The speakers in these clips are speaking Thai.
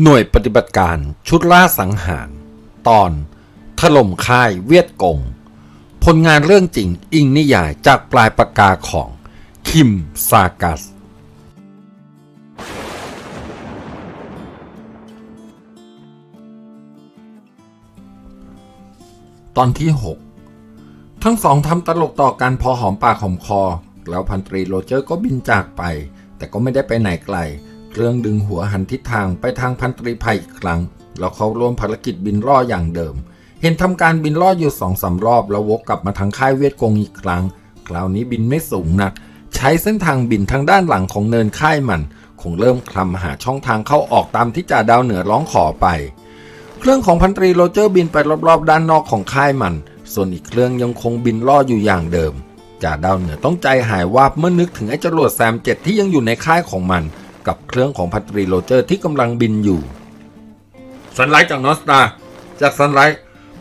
หน่วยปฏิบัติการชุดล่าสังหาร ตอน ถล่มค่ายเวียดกง ผลงานเรื่องจริงอิงนิยายจากปลายปากกาของ คิมซากัส ตอนที่ 6 ทั้งสองทำตลกต่อกันพอหอมปากหอมคอ แล้วพันตรีโรเจอร์ก็บินจากไป แต่ก็ไม่ได้ไปไหนไกลเเครื่องดึงหัวหันทิศทางไปทางพันตรีภัยอีกครั้ง แล้วเขาร่วมภารกิจบินล่ออย่างเดิม เห็นทำการบินล่ออยู่สองสารอบแล้ววกกลับมาทางค่ายเวียดกงอีกครั้ง คราวนี้บินไม่สูงนัก ใช้เส้นทางบินทางด้านหลังของเนินค่ายมัน คงเริ่มคลำหาช่องทางเข้าออกตามที่จ่าดาวเหนือร้องขอไป เครื่องของพันตรีโรเจอร์บินไปรอบๆ ด้านนอกของค่ายมัน ส่วนอีกเครื่องยังคงบินล่ออยู่อย่างเดิมจ่าดาวเหนือต้องใจหายวาบเมื่อนึกถึงไอ้จรวดแซมเจ็ดที่ยังอยู่ในค่ายของมัน กับเครื่องของพันตรีโรเจอร์ที่กำลังบินอยู่ สันไลท์จากนอสตาจากสันไลท์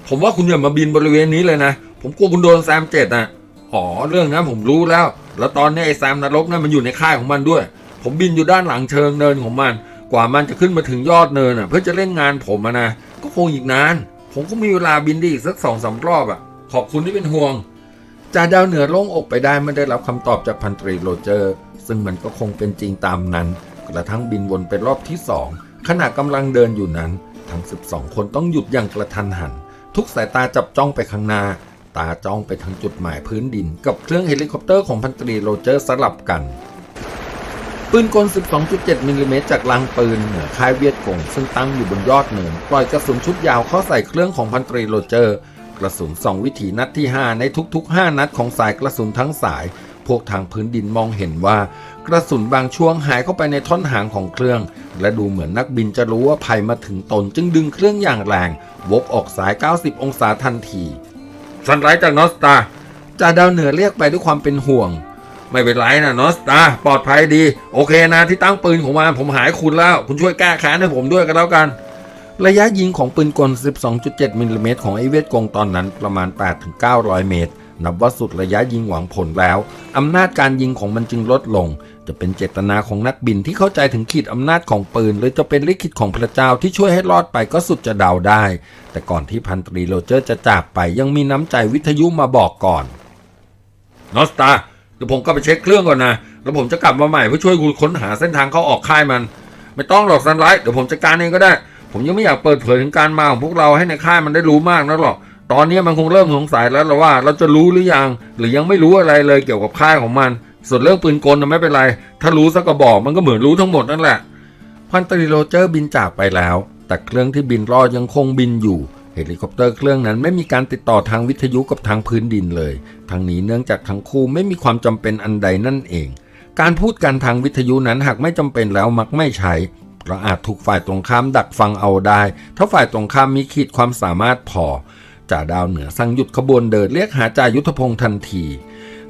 ผมว่าคุณอย่ามาบินบริเวณนี้เลยนะ ผมกลัวคุณโดนแซมเจ็ดนะอ๋อเรื่องนั้นผมรู้แล้ว แล้วตอนนี้ไอ้แซมนรกนั่นมันอยู่ในค่ายของมันด้วย ผมบินอยู่ด้านหลังเชิงเนินของมัน กว่ามันจะขึ้นมาถึงยอดเนินอะ เพื่อจะเล่นงานผมนะก็คงอีกนาน ผมก็มีเวลาบินได้อีกสักสองสามรอบอะ ขอบคุณที่เป็นห่วงจ่าดาวเหนือโล่งอกไปได้ไม่ได้รับคำตอบจากพันตรีโรเจอร์ ซึ่งมันก็คงเป็นจริงตามนั้น ระทั่งบินวนไปรอบที่สองขณะกำลังเดินอยู่นั้น ทั้ง 12 คนต้องหยุดอย่างกระทันหัน ทุกสายตาจับจ้องไปข้างหน้า ตาจ้องไปทางจุดหมายพื้นดิน กับเครื่องเฮลิคอปเตอร์ของพันตรีโรเจอร์สลับกันปืนกล 12.7 มิลลิเมตรจากลังปืนเหนือค่ายเวียดกงซึ่งตั้งอยู่บนยอดเนินปล่อยกระสุนชุดยาวเข้าใส่เครื่องของพันตรีโรเจอร์ กระสุนสองวิถีนัดที่ 5 ในทุกๆ 5 นัดของสายกระสุนทั้งสาย พวกทางพื้นดินมองเห็นว่า กระสุนบางช่วงหายเข้าไปในท่อนหางของเครื่อง และดูเหมือนนักบินจะรู้ว่าภัยมาถึงตนจึงดึงเครื่องอย่างแรง วกออกสาย 90 องศาทันทีสันไรจากนอสตาจ่าดาวเหนือเรียกไปด้วยความเป็นห่วง ไม่เป็นไรนะนอสตาปลอดภัยดี โอเคนะที่ตั้งปืนของมันผมหายคุณแล้ว คุณช่วยแก้แค้นให้ผมด้วยกันแล้วกันระยะยิงของปืนกล 12.7 มิลลิเมตรของไอเวทกงตอนนั้นประมาณ 8-900 เมตร นับว่าสุดระยะยิงหวังผลแล้ว อำนาจการยิงของมันจึงลดลง จะเป็นเจตนาของนักบินที่เข้าใจถึงขีดอำนาจของปืน หรือจะเป็นลิขิตของพระเจ้าที่ช่วยให้รอดไปก็สุดจะเดาได้ แต่ก่อนที่พันตรีโรเจอร์จะจากไปยังมีน้ำใจวิทยุมาบอกก่อนนอสตาเดี๋ยวผมก็ไปเช็คเครื่องก่อนนะ แล้วผมจะกลับมาใหม่เพื่อช่วยคุณค้นหาเส้นทางเข้าออกค่ายมัน ไม่ต้องหรอกซันไลท์เดี๋ยวผมจัดการเองก็ได้ ผมยังไม่อยากเปิดเผยถึงการมาของพวกเราให้ในค่ายมันได้รู้มากนักหรอก ตอนนี้มันคงเริ่มสงสัยแล้วว่าเราจะรู้หรือยัง หรือยังไม่รู้อะไรเลยเกี่ยวกับค่ายของมัน ส่วนเรื่องปืนกลนไม่เป็นไร ถ้ารู้สักกระบอกมันก็เหมือนรู้ทั้งหมดนั่นแหละ พันตรีโรเจอร์บินจากไปแล้ว แต่เครื่องที่บินรอดยังคงบินอยู่เฮลิคอปเตอร์เครื่องนั้นไม่มีการติดต่อทางวิทยุกับทางพื้นดินเลย ทั้งนี้เนื่องจากทั้งคู่ไม่มีความจำเป็นอันใดนั่นเอง การพูดกันทางวิทยุนั้นหากไม่จำเป็นแล้วมักไม่ใช้เพราะอาจถูกฝ่ายตรงข้ามดักฟังเอาได้ ถ้าฝ่ายตรงข้ามมีขีดความสามารถพอ จ่าดาวเหนือสั่งหยุดขบวนเดินเรียกหาจ่ายุทธพงศ์ทันที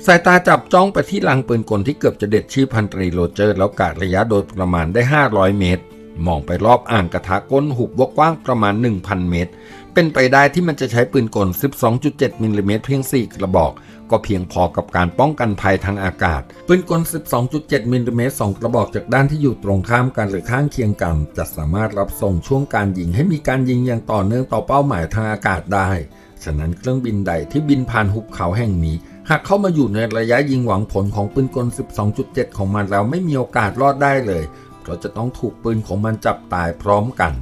สายตาจับจ้องไปที่ลังปืนกลที่เกือบจะเด็ดชีพพันตรีโรเจอร์ แล้วกาดระยะโดยประมาณได้ 500 เมตร มองไปรอบอ่างกระทะก้นหุบว่ากว้างประมาณ 1,000 เมตร เป็นไปได้ที่มันจะใช้ปืนกล 12.7มิลลิเมตรเพียง 4 กระบอก ก็เพียงพอกับการป้องกันภัยทางอากาศ ปืนกล 12.7มิลลิเมตร2กระบอกจากด้านที่อยู่ตรงข้ามกันหรือข้างเคียงกัน จะสามารถรับส่งช่วงการยิงให้มีการยิงอย่างต่อเนื่องต่อเป้าหมายทางอากาศได้ ฉะนั้นเครื่องบินใดที่บินผ่านหุบเขาแห่งนี้ หากเข้ามาอยู่ในระยะยิงหวังผลของปืนกล 12.7 ของมันแล้วไม่มีโอกาสรอดได้เลย เพราะจะต้องถูกปืนของมันจับตายพร้อมกัน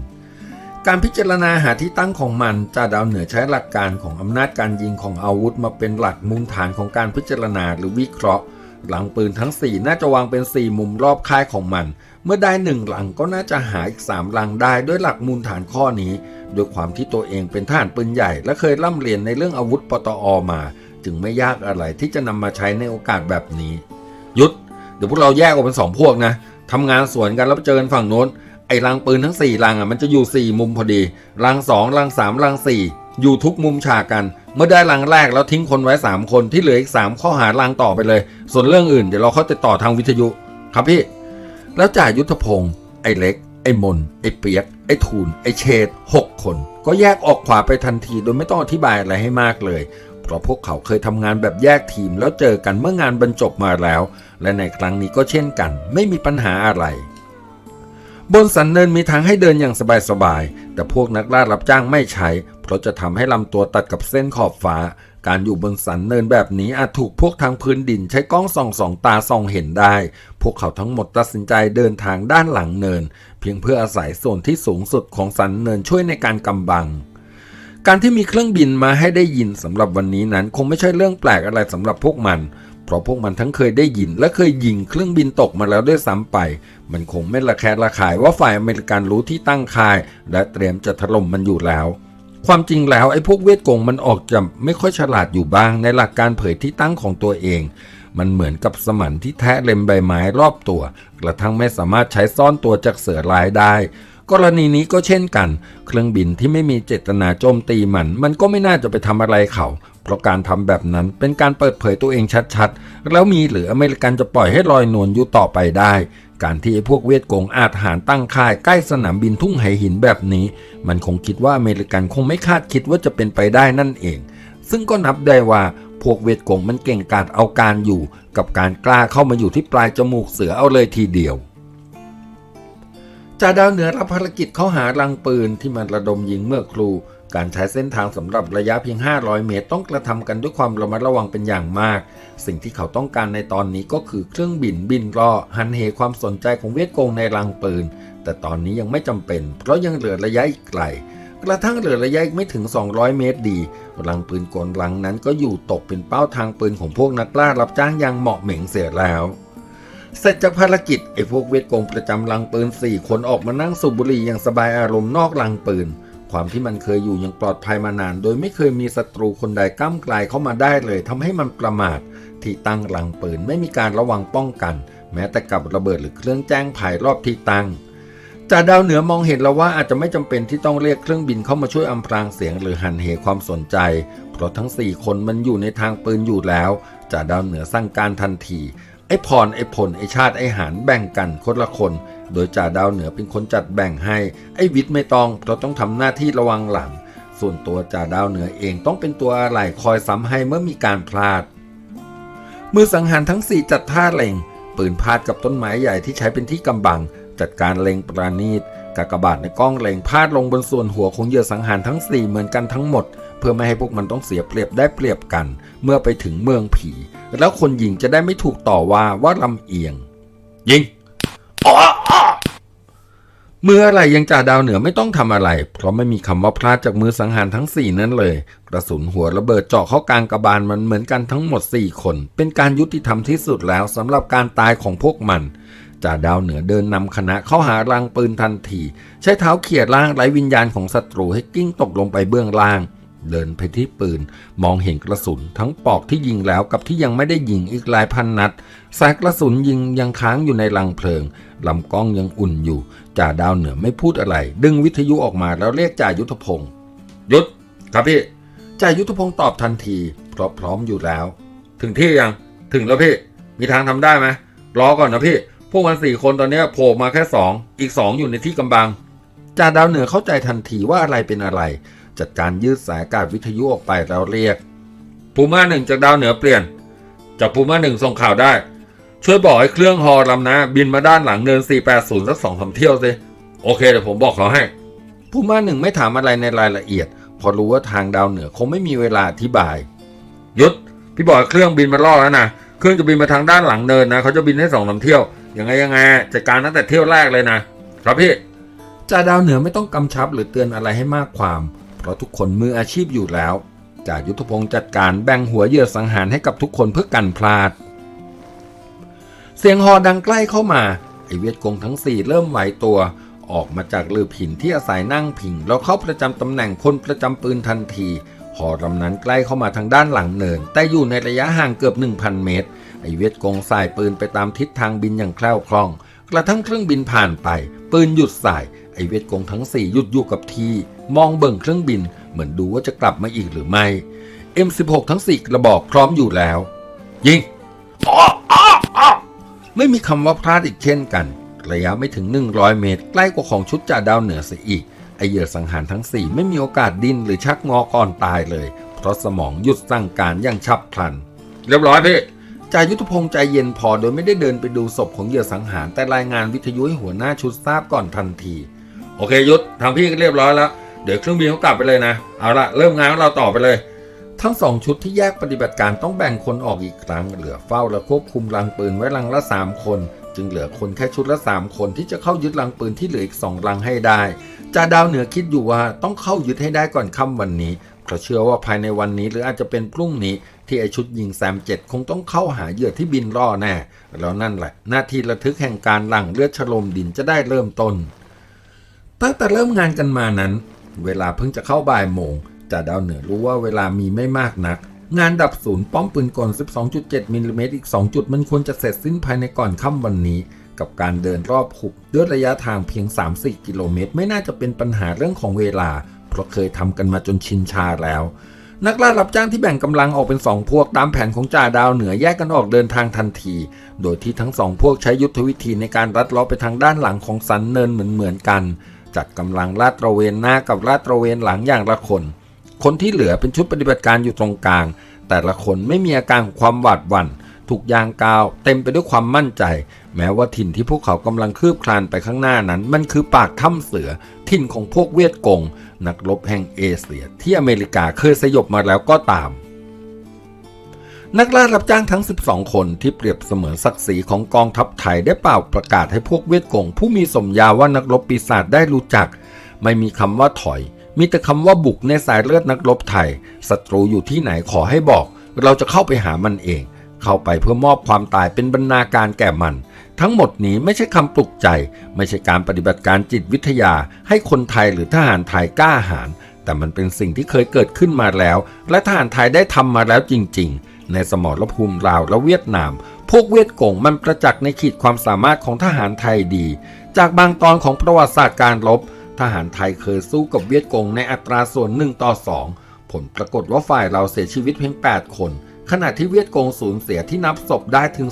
การพิจารณาหาที่ตั้งของมันจ่าดาวเหนือใช้หลักการของอำนาจการยิงของอาวุธมาเป็นหลักมุมฐานของการพิจารณาหรือวิเคราะห์ หลังปืนทั้ง 4 น่าจะวางเป็น 4 มุมรอบค่ายของมัน เมื่อได้หนึ่งหลังก็น่าจะหาอีก3หลังได้ด้วยหลักมูลฐานข้อนี้ด้วยความที่ตัวเองเป็นทหารปืนใหญ่ และเคยร่ำเรียนในเรื่องอาวุธปตอมา จึงไม่ยากอะไรที่จะนำมาใช้ในโอกาสแบบนี้ ยุดเดี๋ยวพวกเราแยกออกเป็นสองพวกนะทำงานสวนกันแล้วไปเจอกันฝั่งโน้น ไอ้รังปืนทั้ง4รังอะมันจะอยู่ 4 มุมพอดี รัง2รัง3รัง4 อยู่ทุกมุมฉากกัน เมื่อได้รังแรกแล้วทิ้งคนไว้ 3 คนที่เหลืออีก 3 ข้อหารังต่อไปเลย ส่วนเรื่องอื่นเดี๋ยวเราเข้าติดต่อทางวิทยุครับพี่ แล้วจ่ายุทธพงศ์ไอ้เล็ก ไอ้มน ไอ้เปียก ไอ้ทูลไอ้เชษหกคน ก็แยกออกขวาไปทันทีโดยไม่ต้องอธิบายอะไรให้มากเลยเพราะพวกเขาเคยทำงานแบบแยกทีมแล้วเจอกันเมื่องานบรรจบมาแล้ว และในครั้งนี้ก็เช่นกัน ไม่มีปัญหาอะไร บนสันเนินมีทางให้เดินอย่างสบายๆ แต่พวกนักล่ารับจ้างไม่ใช้ เพราะจะทำให้ลำตัวตัดกับเส้นขอบฟ้า การอยู่บนสันเนินแบบนี้อาจถูกพวกทางพื้นดินใช้กล้องส่องสองตาส่องเห็นได้ พวกเขาทั้งหมดตัดสินใจเดินทางด้านหลังเนิน เพียงเพื่ออาศัยส่วนที่สูงสุดของสันเนินช่วยในการกำบังการที่มีเครื่องบินมาให้ได้ยินสำหรับวันนี้นั้น คงไม่ใช่เรื่องแปลกอะไรสำหรับพวกมัน เพราะพวกมันทั้งเคยได้ยินและเคยยิงเครื่องบินตกมาแล้วด้วยซ้ำไป มันคงไม่ระแคะระคายว่าฝ่ายอเมริกันรู้ที่ตั้งค่าย และเตรียมจะถล่มมันอยู่แล้ว ความจริงแล้วไอ้พวกเวทกงมันออกจะไม่ค่อยฉลาดอยู่บ้าง ในหลักการเผยที่ตั้งของตัวเอง มันเหมือนกับสมันที่แทะเล็มใบไม้รอบตัวกระทั่งไม่สามารถใช้ซ่อนตัวจากเสือร้ายได้กรณีนี้ก็เช่นกัน เครื่องบินที่ไม่มีเจตนาโจมตีมัน มันก็ไม่น่าจะไปทำอะไรเขา ราะการทำแบบนั้นเป็นการเปิดเผยตัวเองชัดๆ แล้วมีหรืออเมริกันจะปล่อยให้ลอยนวลอยู่ต่อไปได้ การที่พวกเวียดกงอาจหารตั้งค่ายใกล้สนามบินทุ่งไหหินแบบนี้ มันคงคิดว่าอเมริกันคงไม่คาดคิดว่าจะเป็นไปได้นั่นเอง ซึ่งก็นับได้ว่าพวกเวียดกงมันเก่งกาจเอาการอยู่ กับการกล้าเข้ามาอยู่ที่ปลายจมูกเสือเอาเลยทีเดียวจ่าดาวเหนือรับภารกิจเข้าหารังปืนที่มันระดมยิงเมื่อครู การใช้เส้นทางสำหรับระยะเพียง 500 เมตร ต้องกระทำกันด้วยความระมัดระวังเป็นอย่างมาก สิ่งที่เขาต้องการในตอนนี้ก็คือเครื่องบินบินรอหันเหความสนใจของเวียดกงในรังปืน แต่ตอนนี้ยังไม่จำเป็น เพราะยังเหลือระยะอีกไกล กระทั่งเหลือระยะอีกไม่ถึง 200 เมตรดีรังปืนกลรังนั้นก็อยู่ตกเป็นเป้าทางปืนของพวกนักล่ารับจ้างอย่างเหมาะเหม่งเสียแล้วเสร็จจากภารกิจไอ้พวกเวทกงประจำลังปืนสี่คนออกมานั่งสูบบุหรี่อย่างสบายอารมณ์นอกลังปืน ความที่มันเคยอยู่อย่างปลอดภัยมานาน โดยไม่เคยมีศัตรูคนใดก้ามกลายเข้ามาได้เลยทำให้มันประมาท ที่ตั้งหลังปืนไม่มีการระวังป้องกัน แม้แต่กับระเบิดหรือเครื่องแจ้งภายรอบที่ตั้งจ่าดาวเหนือมองเห็นแล้วว่าอาจจะไม่จำเป็นที่ต้องเรียกเครื่องบินเข้ามาช่วยอำพรางเสียงหรือหันเหความสนใจ เพราะทั้ง 4 คนมันอยู่ในทางปืนอยู่แล้วจ่าดาวเหนือสั่งการทันทีไอ้พรไอ้พลไอ้ชาติไอ้หานแบ่งกันคนละคน โดยจ่าดาวเหนือเป็นคนจัดแบ่งให้ ไอ้วิทย์ไม่ต้องเพราะต้องทำหน้าที่ระวังหลัง ส่วนตัวจ่าดาวเหนือเองต้องเป็นตัวอะไรคอยซ้ำให้เมื่อมีการพลาด มือสังหารทั้ง4จัดท่าเล็ง ปืนพาดกับต้นไม้ใหญ่ที่ใช้เป็นที่กำบัง จัดการเล็งปราณีตกากบาทในกล้องเล็งพาดลงบนส่วนหัวของเหยื่อสังหารทั้ง4เหมือนกันทั้งหมด เพื่อไม่ให้พวกมันต้องเสียเปรียบได้เปรียบกัน เมื่อไปถึงเมืองผี แล้วคนยิงจะได้ไม่ถูกต่อว่าว่าลำเอียง ยิงอ้ออ้อ มืออะไรยังจ่าดาวเหนือไม่ต้องทำอะไร เพราะไม่มีคำว่าพลาดจากมือสังหารทั้ง 4 นั้นเลย กระสุนหัวระเบิดเจาะเข้ากลางกระบาลมันเหมือนกันทั้งหมด 4 คน เป็นการยุติธรรมที่สุดแล้วสำหรับการตายของพวกมันจ่าดาวเหนือเดินนำคณะเข้าหารังปืนทันที ใช้เท้าเขี่ยร่างไร้วิญญาณของศัตรูให้กิ้งตกลงไปเบื้องล่าง เดินไปที่ปืน มองเห็นกระสุน ทั้งปอกที่ยิงแล้วกับที่ยังไม่ได้ยิงอีกหลายพันนัดสายกระสุนยิงยังค้างอยู่ในรังเพลิงลำกล้องยังอุ่นอยู่จ่าดาวเหนือไม่พูดอะไร ดึงวิทยุออกมาแล้วเรียกจ่ายุทธพงศ์ยุทธครับพี่จ่ายุทธพงศ์ตอบทันทีเพราะพร้อมอยู่แล้ว ถึงที่ยังถึงแล้วพี่ มีทางทำได้ไหมรอก่อนนะพี่ พวกมันสี่คนตอนนี้โผล่มาแค่สองอีกสองอยู่ในที่กำบังจ่าดาวเหนือเข้าใจทันทีว่าอะไรเป็นอะไร จัดการยืดสายอากาศวิทยุออกไปแล้วเรียกภูมาหนึ่งจากดาวเหนือเปลี่ยน จากภูมาหนึ่งส่งข่าวได้ ช่วยบอกให้เครื่องฮอลำนะ บินมาด้านหลังเนิน 480 สักสองสาเที่ยวสิโอเคเดี๋ยวผมบอกเขาให้ภูมาหนึ่งไม่ถามอะไรในรายละเอียด พอรู้ว่าทางดาวเหนือคงไม่มีเวลาอธิบาย ยุดพี่บอกเครื่องบินมาล่อแล้วนะเครื่องจะบินมาทางด้านหลังเนินนะเขาจะบินให้สองสามเที่ยวยังไงยังไงจัดการตั้งแต่เที่ยวแรกเลยนะ ครับพี่จ่าดาวเหนือไม่ต้องกำชับหรือเตือนอะไรให้มากความ ราะทุกคนมืออาชีพอยู่แล้วจ่ายุทธพงศ์จัดการแบ่งหัวเหยื่อสังหารให้กับทุกคนเพื่อกันพลาด เสียงฮอดังใกล้เข้ามา ไอเวียดกงทั้งสี่เริ่มไหวตัว ออกมาจากลือผินที่อาศัยนั่งพิง แล้วเข้าประจำตำแหน่งพลประจำปืนทันทีหอลำนั้นใกล้เข้ามาทางด้านหลังเนิน แต่อยู่ในระยะห่างเกือบ 1,000 เมตร ไอเวียดกงสายปืนไปตามทิศทางบินอย่างแคล่วคล่อง กระทั่งเครื่องบินผ่านไป ปืนหยุดสาย ไอเวียดกงทั้งสี่หยุดอยู่กับที่ มองเบิ่งเครื่องบิน เหมือนดูว่าจะกลับมาอีกหรือไม่ M16 ทั้ง4กระบอกพร้อมอยู่แล้ว ยิงไม่มีคำว่าพลาดอีกเช่นกัน ระยะไม่ถึง 100 เมตร ใกล้กว่าของชุดจ่าดาวเหนือเสียอีก ไอเหยื่อสังหารทั้ง4ไม่มีโอกาสดิ้นหรือชักงอก่อนตายเลย เพราะสมองหยุดสั่งการอย่างฉับพลัน เรียบร้อยพี่จายุทธพงษ์ใจเย็นพอโดยไม่ได้เดินไปดูศพของเหยื่อสังหารแต่รายงานวิทยุให้หัวหน้าชุดทราบก่อนทันที โอเคยุทธทางพี่ก็เรียบร้อยแล้ว เดี๋ยวเครื่องบินเขากลับไปเลยนะ เอาละเริ่มงานของเราต่อไปเลย ทั้งสองชุดที่แยกปฏิบัติการต้องแบ่งคนออกอีกครั้งเหลือเฝ้าและควบคุมรังปืนไว้รังละ3คน จึงเหลือคนแค่ชุดละ3คนที่จะเข้ายึดรังปืนที่เหลืออีก2รังให้ได้จ่าดาวเหนือคิดอยู่ว่าต้องเข้ายึดให้ได้ก่อนค่ำวันนี้เพราะเชื่อว่าภายในวันนี้หรืออาจจะเป็นพรุ่งนี้ที่ไอชุดยิงแซมเจ็ดคงต้องเข้าหาเหยื่อที่บินล่อแน่แล้วนั่นแหละ หน้าที่ระทึกแห่งการหลั่งเลือดฉลมดินจะได้เริ่มต้นตั้งแต่เริ่มงานกันมานั้น เวลาเพิ่งจะเข้าบ่ายโมงจ่าดาวเหนือรู้ว่าเวลามีไม่มากนัก งานดับศูนย์ป้อมปืนกล 12.7มิลลิเมตรอีก 2 จุดมันควรจะเสร็จสิ้นภายในก่อนค่ำวันนี้ กับการเดินรอบหุบด้วยระยะทางเพียง 3-4 กิโลเมตร ไม่น่าจะเป็นปัญหาเรื่องของเวลา เพราะเคยทำกันมาจนชินชาแล้วนักล่ารับจ้างที่แบ่งกำลังออกเป็นสองพวกตามแผนของจ่าดาวเหนือแยกกันออกเดินทางทันที โดยที่ทั้งสองพวกใช้ยุทธวิธีในการรัดลาะไปทางด้านหลังของสันเนินเหมือนๆกัน จัดกำลังลาดตระเวนหน้ากับลาดตระเวนหลังอย่างละคน คนที่เหลือเป็นชุดปฏิบัติการอยู่ตรงกลาง แต่ละคนไม่มีอาการของความหวาดหวั่นถูกยางกาวเต็มไปด้วยความมั่นใจ แม้ว่าถิ่นที่พวกเขากำลังคืบคลานไปข้างหน้านั้น มันคือปากถ้ำเสือ ถิ่นของพวกเวียดกง นักรบแห่งเอเชียที่อเมริกาเคยสยบมาแล้วก็ตาม นักล่ารับจ้างทั้ง 12 คนที่เปรียบเสมือนศักดิ์ศรีของกองทัพไทยได้เป่าประกาศให้พวกเวียดกงผู้มีสมญาว่านักรบปีศาจได้รู้จัก ไม่มีคำว่าถอย มีแต่คำว่าบุกในสายเลือดนักรบไทยศัตรูอยู่ที่ไหนขอให้บอก เราจะเข้าไปหามันเอง เข้าไปเพื่อมอบความตายเป็นบรรณาการแก่มัน ทั้งหมดนี้ไม่ใช่คำปลุกใจ ไม่ใช่การปฏิบัติการจิตวิทยา ให้คนไทยหรือทหารไทยกล้าหาญแต่มันเป็นสิ่งที่เคยเกิดขึ้นมาแล้ว และทหารไทยได้ทำมาแล้วจริง ๆ ในสมรภูมิลาวและเวียดนาม พวกเวียดกงมันประจักษ์ในขีดความสามารถของทหารไทยดี จากบางตอนของประวัติศาสตร์การรบ ทหารไทยเคยสู้กับเวียดกงในอัตราส่วน1ต่อ2 ผลปรากฏว่าฝ่ายเราเสียชีวิตเพียง 8 คน ขณะที่เวียดกงสูญเสียที่นับศพได้ถึง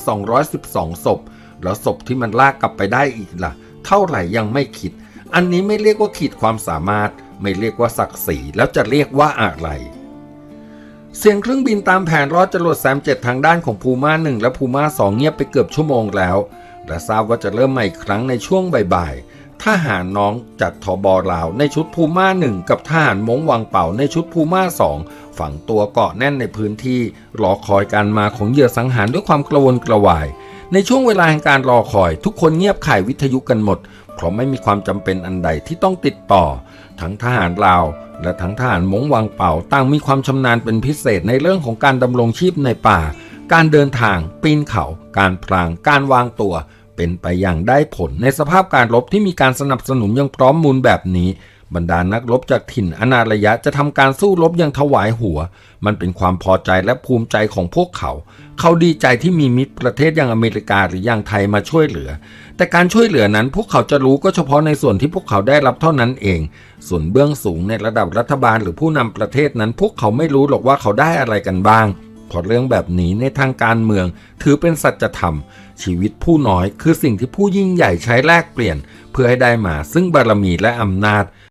212 ศพ แล้วศพที่มันลากกลับไปได้อีกล่ะ เท่าไหร่ยังไม่คิด อันนี้ไม่เรียกว่าขีดความสามารถ ไม่เรียกว่าศักดิ์ศรีแล้วจะเรียกว่าอะไร เสียงเครื่องบินตามแผนรอดจรวดแซมเจ็ดทางด้านของพูมาหนึ่งและพูมาสองเงียบไปเกือบชั่วโมงแล้ว และทราบว่าจะเริ่มใหม่อีกครั้งในช่วงบ่ายๆทหารน้องจากทบลาวในชุดพูมาหนึ่งกับทหารมงวังเป่าในชุดพูมาสองฝังตัวเกาะแน่นในพื้นที่ รอคอยการมาของเหยื่อสังหารด้วยความกระวนกระวาย ในช่วงเวลาแห่งการรอคอย ทุกคนเงียบข่ายวิทยุกันหมด เพราะไม่มีความจำเป็นอันใดที่ต้องติดต่อ ทั้งทหารลาว และทั้งทหารมงวังเป่าต่างมีความชำนาญเป็นพิเศษในเรื่องของการดำรงชีพในป่า การเดินทาง ปีนเขา การพราง การวางตัว เป็นไปอย่างได้ผลในสภาพการรบที่มีการสนับสนุนอย่างพร้อมมูลแบบนี้ บรรดานักรบจากถิ่นอนาระยะจะทำการสู้รบอย่างถวายหัว มันเป็นความพอใจและภูมิใจของพวกเขา เขาดีใจที่มีมิตรประเทศอย่างอเมริกาหรืออย่างไทยมาช่วยเหลือ แต่การช่วยเหลือนั้นพวกเขาจะรู้ก็เฉพาะในส่วนที่พวกเขาได้รับเท่านั้นเอง ส่วนเบื้องสูงในระดับรัฐบาลหรือผู้นำประเทศนั้น พวกเขาไม่รู้หรอกว่าเขาได้อะไรกันบ้างเพราะเรื่องแบบนี้ในทางการเมือง ถือเป็นสัจธรรม ชีวิตผู้น้อยคือสิ่งที่ผู้ยิ่งใหญ่ใช้แลกเปลี่ยน เพื่อให้ได้มาซึ่งบารมีและอำนาจ